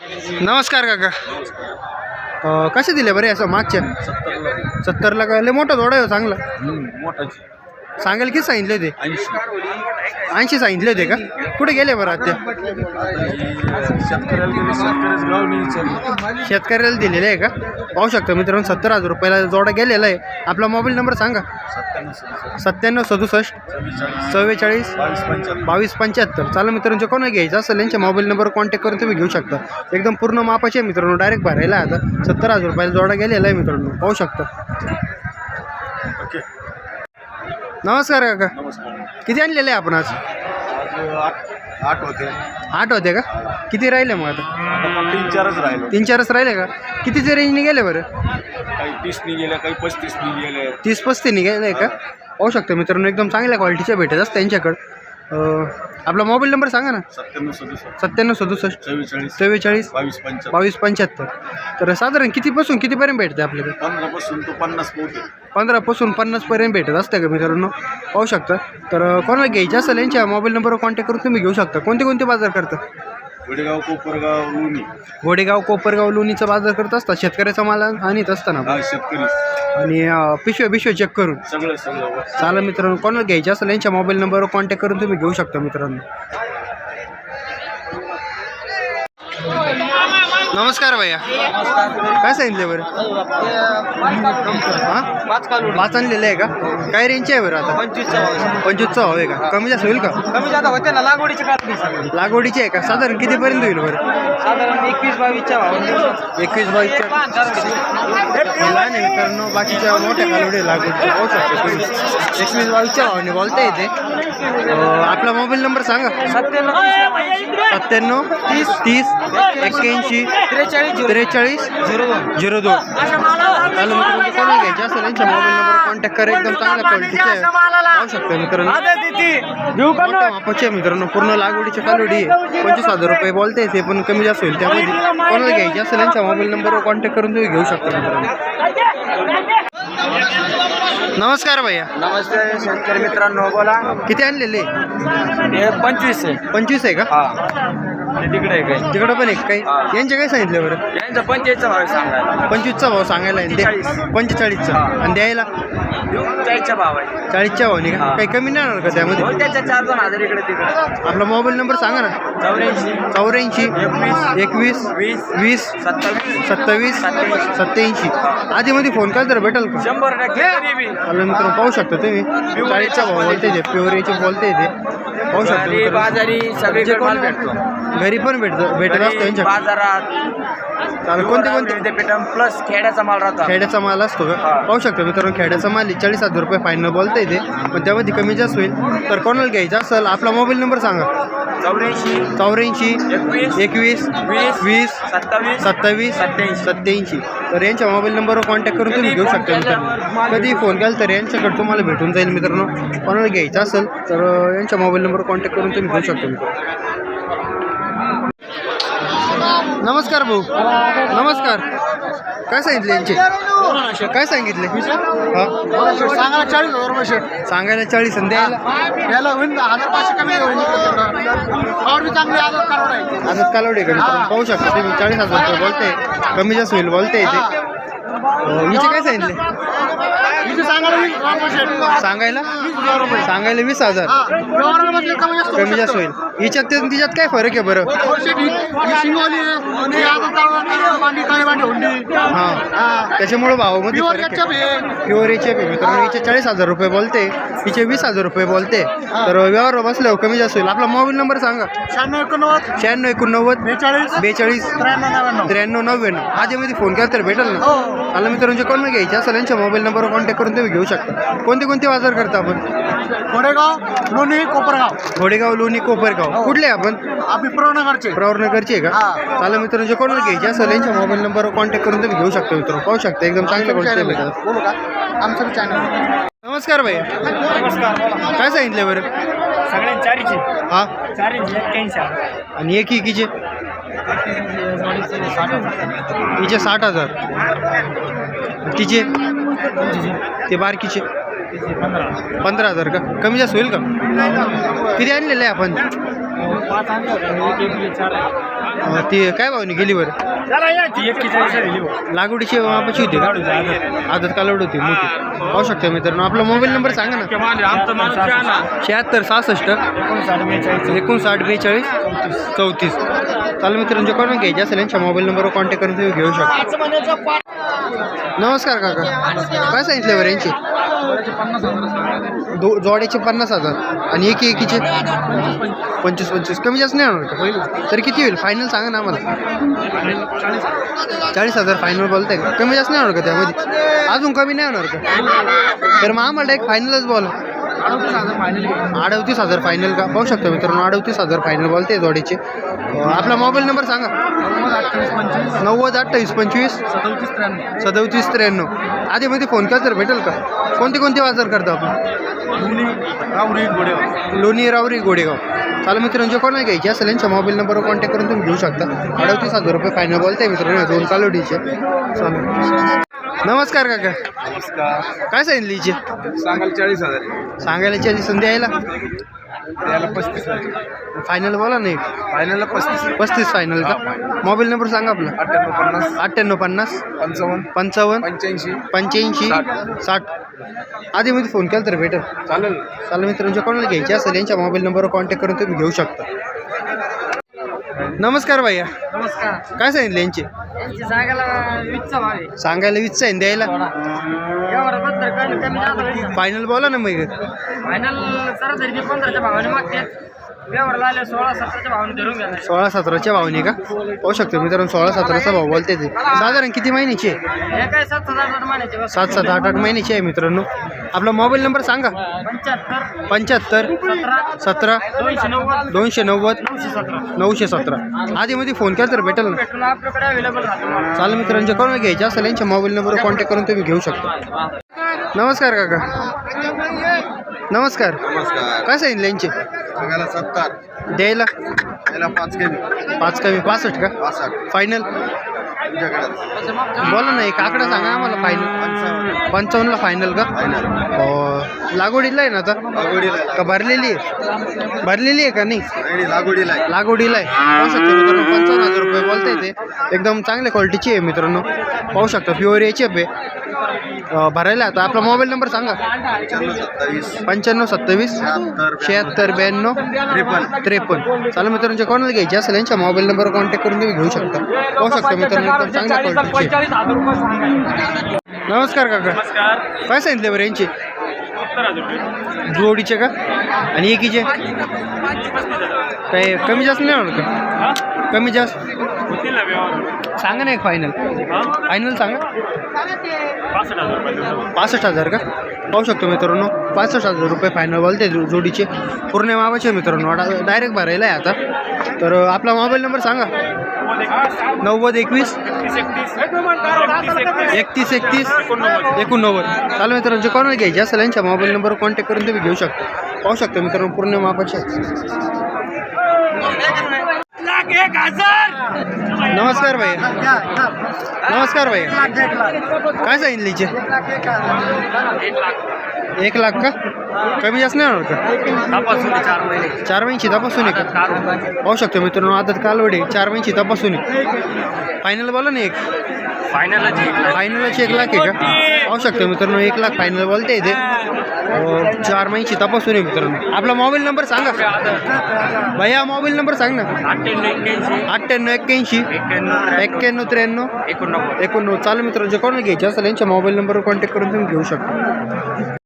नमस्कार काका. कसे दिले बरे असं मागच्या सत्तरला. का? लय मोठा जोडा आहे हो चांगला. मोठाची. सांगायला किती सांगितले होते? ऐंशी. सांगितले होते का? कुठे गेले बरं आता शेतकऱ्याला दिलेले आहे का? पाहू शकता मित्रांनो सत्तर हजार रुपयाला जोडा गेलेला आहे. आपला मोबाईल नंबर सांगा. सत्त्याण्णव सदुसष्ट. चव्वेचाळीस. बावीस पंच्याहत्तर. चालू मित्रांनो जे कोणा घ्यायचं असेल यांच्या मोबाईल नंबरवर कॉन्टॅक्ट करून तुम्ही घेऊ शकता. एकदम पूर्ण मापाचे आहे मित्रांनो डायरेक्ट भरायला आहे आता. सत्तर हजार रुपयाला जोडा गेलेला आहे मित्रांनो पाहू शकता. ओके. नमस्कार काका. नमस्कार. किती आणलेले आहे आपण आज? आज आठ आठ होते. आठ होते का? किती राहिले मग आता? तीन चारच राहिलो. तीन चारच राहिले का? कितीचे रेंजने गेले बरं? काही तीसनी गेल्या काही पस्तीसनी गेले. तीस पस्तीने गेले का? पाहू शकता मित्रांनो एकदम चांगल्या क्वालिटीच्या भेटत असतात त्यांच्याकडं. आपला मोबाईल नंबर सांगा ना. सत्त्याण्णव सदुसष्ट. सत्त्याण्णव सदुसष्ट. चव्वेचाळीस. चव्वेचाळीस. बावीस पंच्याहत्तर. तर साधारण कितीपासून कितीपर्यंत भेटते आपल्याकडे? पंधरापासून तो पन्नास पोहोचते पंधरापासून पन्नासपर्यंत भेटत असते का मित्रांनो? पाहू शकता. तर कोणाला घ्यायचे असेल यांच्या मोबाईल नंबरवर कॉन्टॅक्ट करून तुम्ही घेऊ शकता. कोणते कोणते बाजार करता? वडेगाव कोपरगाव लोणी. घोडेगाव कोपरगाव लोणीचा बाजार करत असतात शेतकऱ्याचा माल आणीत असताना? हा शेतकरी. आणि अं, पिशव्या पिशव्या चेक करून? सगळं सगळं. चालेल मित्रांनो कोणाला घ्यायचे असेल यांच्या मोबाईल नंबरवर कॉन्टॅक्ट करून तुम्ही घेऊ शकता मित्रांनो. नमस्कार भैया. काय सांगितले बरं? हां? पाच आणलेले आहे का? काय रेंजचे आहे बरं आता? पंचवीसचा पंचवीसचा हवं आहे का? कमी जास्त होईल का? कमी जास्त होते ना लागवडीचे काढ लागवडीची आहे का? साधारण कितीपर्यंत होईल बरं? एकवीस बावीसच्या भाव एकवीस बावीसच्या लहान मित्रांनो बाकीच्या मोठ्या कालवडी लागवडीच्या पाहू एकवीस बावीसच्या भावाने बोलता येते. आपला मोबाईल नंबर सांगा. सत्त्याण्णव. सत्त्याण्णव तीस तीस एक्क्याऐंशी त्रेचाळीस झिरो. त्रेचाळीस झिरो दोन. झिरो दोन. चालू मित्रांनो कोणाला घ्यायचे असेल? यांच्या मोबाईल नंबर कॉन्टॅक्ट करा एकदम चांगल्या क्वालिटीचे आहे पाहू शकता मित्रांनो. आहे मित्रांनो. पूर्ण लागवडीची कालोडी आहे. पंचवीस हजार रुपये बोलते ते पण कमी जास्त होईल. त्यामध्ये कोणाला घ्यायचे असेल यांच्या मोबाईल नंबरवर कॉन्टॅक्ट करून तुम्ही घेऊ शकता मित्रांनो. नमस्कार भैया. नमस्ते शेतकरी मित्रांनो बोला. किती आणलेले? हे पंचवीस आहे. पंचवीस आहे का? हा. तिकडे आहे काही? तिकडं पण एक काही. हा. यांचे काय सांगितलं बरं? यांचा पंचायतचा भाव सांगायला. पंचवीसचा भाव सांगायला आहे. द्या पंचेचाळीसचा. हा. आणि द्यायला? चाळीसचा भाव आहे. चाळीसच्या भावाने का? हा. काही कमी नाही होणार का त्यामध्ये? हो त्याच्या चार दोन हजार इकडे तिकडे. आपला मोबाईल नंबर सांगा ना. चौऱ्याऐंशी. चौऱ्याऐंशी. एकवीस. एकवीस. वीस. वीस. सत्तावीस. सत्तावीस. सत्याऐंशी. सत्याऐंशी आधीमध्ये फोन केला तर भेटेल का? शंभर टक्के कधी बी. चालेल मित्रांनो पाहू शकता तुम्ही. चाळीसच्या भाव बोलते ते प्युअरीचे बोलते ते पाहू शकता मित्रांनो. बाजारी सगळीकडे माल भेटतो. घरी पण भेटत भेटत असतो घरी, बाजारात चालेल कोणते कोणते? पेटम प्लस खेड्याचा माल राहतो. खेड्याचा माल असतो का? हा. पाहू शकता मित्रांनो खेड्याचा माल आहे, चाळीस हजार रुपये फायनल बोलता येते पण त्यामध्ये कमी जास्त होईल. तर कोणाला घ्यायचं असेल आपला मोबाईल नंबर सांगा. चौऱ्याऐंशी चौऱ्याऐंशी एकवीस एकवीस वीस वीस सत्तावीस सत्तावीस सत्याऐंशी. सत्याऐंशी तर यांच्या मोबाईल नंबरवर कॉन्टॅक्ट करून तुम्ही घेऊ शकता मित्रांनो. कधी फोन केला तर यांच्याकडे तुम्हाला भेटून जाईल मित्रांनो. कोणाला घ्यायचं असेल तर अं, यांच्या मोबाईल नंबरवर कॉन्टॅक्ट करून तुम्ही घेऊ शकता मित्रांनो. नमस्कार भाऊ. नमस्कार. काय सांगितले यांचे? काय सांगितले? हा? सांगा चाळीस हजार रुपये सांगायला चाळीस आणि द्यायला? याला होईल हजार पाचशे कमी होईल. चांगली आदत कालवडे मित्रांनो पाहू शकता तुम्ही चाळीस हजार रुपये बोलते. कमी जास्त होईल बोलते इथे. हिचे काय सांगितले? सांगायला सांगायला? वीस हजार बसले कमी जास्त. होईल. हिच्यात ते- तिच्यात काय फरक आहे बरं? हो, ही- त्याच्यामुळे भावामध्ये प्युअर याचे मित्रांनो हिचे चाळीस हजार रुपये बोलते. हिचे वीस हजार रुपये बोलते. तर व्यवहार बसल्यावर कमी जास्त होईल. आपला मोबाईल नंबर सांगा. शहाण्णव एकोणनव्वद. शहाण्णव एकोणनव्वद. बेचाळीस. बेचाळीस. त्र्याण्णव नव्याण्णव. त्र्याण्णव नव्याण्णव. आधीमध्ये फोन केला तर भेटेल ना? हो. मला मित्रांचे कोण घ्यायचे असेल यांच्या मोबाईल नंबरवर कॉन्टॅक्ट करून तुम्ही घेऊ शकता. कोणते कोणते बाजार करता आपण? कोरेगाव लोणी कोपरगाव. घोडेगाव लोणी कोपरगाव. कुठले आपण? आम्ही प्रवणगरचे प्रवरनगरचे आहे का? हा. चालेल मित्रांचे कोणाला घ्यायचे असेल यांच्या मोबाईल नंबरवर कॉन्टॅक्ट करून तुम्ही घेऊ शकता मित्र पाहू शकता एकदम चांगल्या गोष्टी भेटतात बोलू का? आमचं चॅनल नमस्कार भाई. काय सांगितले बरं? सगळ्यांची चारीची हा? चारीची एक्क्याऐंशी. आणि एक एकीचे? हिचे साठ हजार. तिचे? ते बारकीचे. पंधरा हजार का? कमी जास्त होईल का? किती आणलेलं आहे आपण. ती काय भावनी गेली बरं? लागवडीची मापाची होती आदत कालवड होती मोठी. पाहू शकता मित्रांनो आपला मोबाईल नंबर सांगा ना. शहात्तर सहासष्ट एकोणसाठ बेचाळीस चौतीस. चालू मित्रांच्या कोणा घ्यायचे असेल यांच्या मोबाईल नंबरवर कॉन्टॅक्ट करून तुम्ही घेऊ शकता. नमस्कार काका. काय सांगितलं बरं यांची? दो जोड्याचे पन्नास हजार. आणि एकी एकीचे पंचवीस पंचवीस. कमी जास्त नाही होणार का? किती होईल? फायनल सांगा ना आम्हाला. चाळीस हजार फायनल बोलताय का? कमी जास्त नाही होणार का त्यामध्ये? अजून कमी नाही होणार का? तर मग आम्हाला एक फायनलच बोला. अडतीस हजार फायनल का? पाहू शकता मित्रांनो अडतीस हजार फायनल बोलते जोडीचे. आपला मोबाईल नंबर सांगा. नव्वद अठ्ठावीस पंचवीस. सदोतीस त्र्याण्णव. आधीमध्ये फोन केला तर भेटेल का? कोणते कोणते बाजार करतो आपण? लोणी रावरी गोडेगाव. चालेल मित्रांनो जे कोणाला घ्यायचे असेल यांच्या मोबाईल नंबरवर कॉन्टॅक्ट करून तुम्ही घेऊ शकता. अडतीस हजार रुपये फायनल बोलताय मित्रांनो दोन कालोडीचे चालेल. नमस्कार काका. नमस्कार. काय सांगितली हिचे? सांगाल चाळीस हजार आहे. सांगायला चाळीस संधी यायला पस्तीस. फायनल बोला नाही फायनलला पस्तीस. पस्तीस फायनल का? मोबाईल नंबर सांगा आपला. अठ्ठ्याण्णव पन्नास. अठ्ठ्याण्णव पन्नास. पंचावन्न. पंचावन्न. पंच्याऐंशी. पंच्याऐंशी. साठ. आधीमध्ये फोन केला तर भेटेल चालेल. चालेल मित्रांच्या कोणाला घ्यायचे असेल यांच्या मोबाईल नंबरवर कॉन्टॅक्ट करून तुम्ही घेऊ शकता. नमस्कार भैया. नमस्कार. काय सांगितले यांचे? यांची सांगायला भाव. आहे सांगायला वीस आहे द्यायला? व्यवहाराबद्दल कमी कमी जास्त होईल फायनल बोला ना मग. फायनल सरासरी मी पंधराच्या भावाने मागतात व्यवहारला आले सोळा सतराच्या भावाने धरून घ्या सोळा सतराच्या भावने का? पाहू शकतो मित्रांनो सोळा सतराचा भाव बोलते ते. साधारण किती महिन्याची आहे? हे काय सात हजार आठ महिन्याचे सात सात आठ आठ महिन्याची आहे मित्रांनो. आपला मोबाईल नंबर सांगा. पंच्याहत्तर. सतरा दोनशे नव्वद नऊशे सतरा. आधीमध्ये फोन केला तर भेटेल ना. चालेल मित्रांचे कोणाला घ्यायचे असेल यांच्या मोबाईल नंबरवर कॉन्टॅक्ट करून तुम्ही घेऊ शकता. नमस्कार काका. नमस्कार. नमस्कार काय सांगितलं यांचे? सांगायला सत्तर. द्यायला? त्याला पाच कमी. पाच कमी पासष्ट का? पासष्ट. फायनल तुमच्याकडे बोला ना एक आकडा सांगा आम्हाला फायनल पंचावन्न पंचावन्नला फायनल का? हो. लागवडीला आहे ना आता? का भरलेली आहे? भरलेली आहे का नाही? नाही लागवडीला आहे. लागवडीला आहे. मित्रांनो पंचावन्न हजार रुपये बोलता येते एकदम चांगल्या क्वालिटीची आहे मित्रांनो. पाहू शकता प्युअर एच एफ आहे. भरायला? आहे आता आपला मोबाईल नंबर सांगा. पंच्याण्णव सत्तावीस पंच्याण्णव सत्तावीस शहात्तर ब्याण्णव त्रेपन्न. त्रेपन्न चालू मित्रांच्या कोणाला घ्यायचे असेल यांच्या मोबाईल नंबरवर कॉन्टॅक्ट करून तुम्ही घेऊ शकता. पाहू शकता मित्रांनो चांगल्या क्वालिटीची नमस्कार काका. काय सांगितले बरं यांचे? जोडीचे का? आणि एकीचे? काय कमी जास्त नाही होणार का? कमी जास्त? सांगा ना एक फायनल फायनल सांगा. पासष्ट हजार का? पाहू शकतो मित्रांनो पासष्ट हजार रुपये फायनल बोलते जो- जोडीचे. पूर्ण मावाचे मित्रांनो डायरेक्ट भरायला आहे आता. तर आपला मोबाईल नंबर सांगा. नव्वद एकवीस. एकतीस एकतीस. एकोणनव्वद. चालू मित्रांनो जे कोणाला घ्यायचे असेल यांच्या मोबाईल नंबरवर कॉन्टॅक्ट करून तुम्ही घेऊ शकता. पाहू शकता मित्रांनो पूर्ण मापाचे. आहेत. नमस्कार भाई नमस्कार भाई काय सांगितलं हिचे? एक लाख का? कमी जास्त नाही होणार का? चार महिने. चार महिन्याची तपासून आहे का? पाहू शकतो मित्रांनो आता कालवडे चार महिन्याची तपासून फायनल बोला ना एक? फायनलची फायनलची एक लाख आहे का? पाहू शकतो मित्रांनो एक लाख फायनल बोलते इथे चार महिन्याची तपासून आहे मित्रांनो. आपला मोबाईल नंबर सांगा. भैया मोबाईल नंबर सांग ना. अठ्ठ्याण्णव एक्क्याऐंशी. एक्क्याण्णव त्र्याण्णव. एकोणनव्वद. एकोणनव्वद. चालू मित्रांनो जे कोणाला घ्यायचे असेल यांच्या मोबाईल नंबरवर कॉन्टॅक्ट करून तुम्ही घेऊ शकता.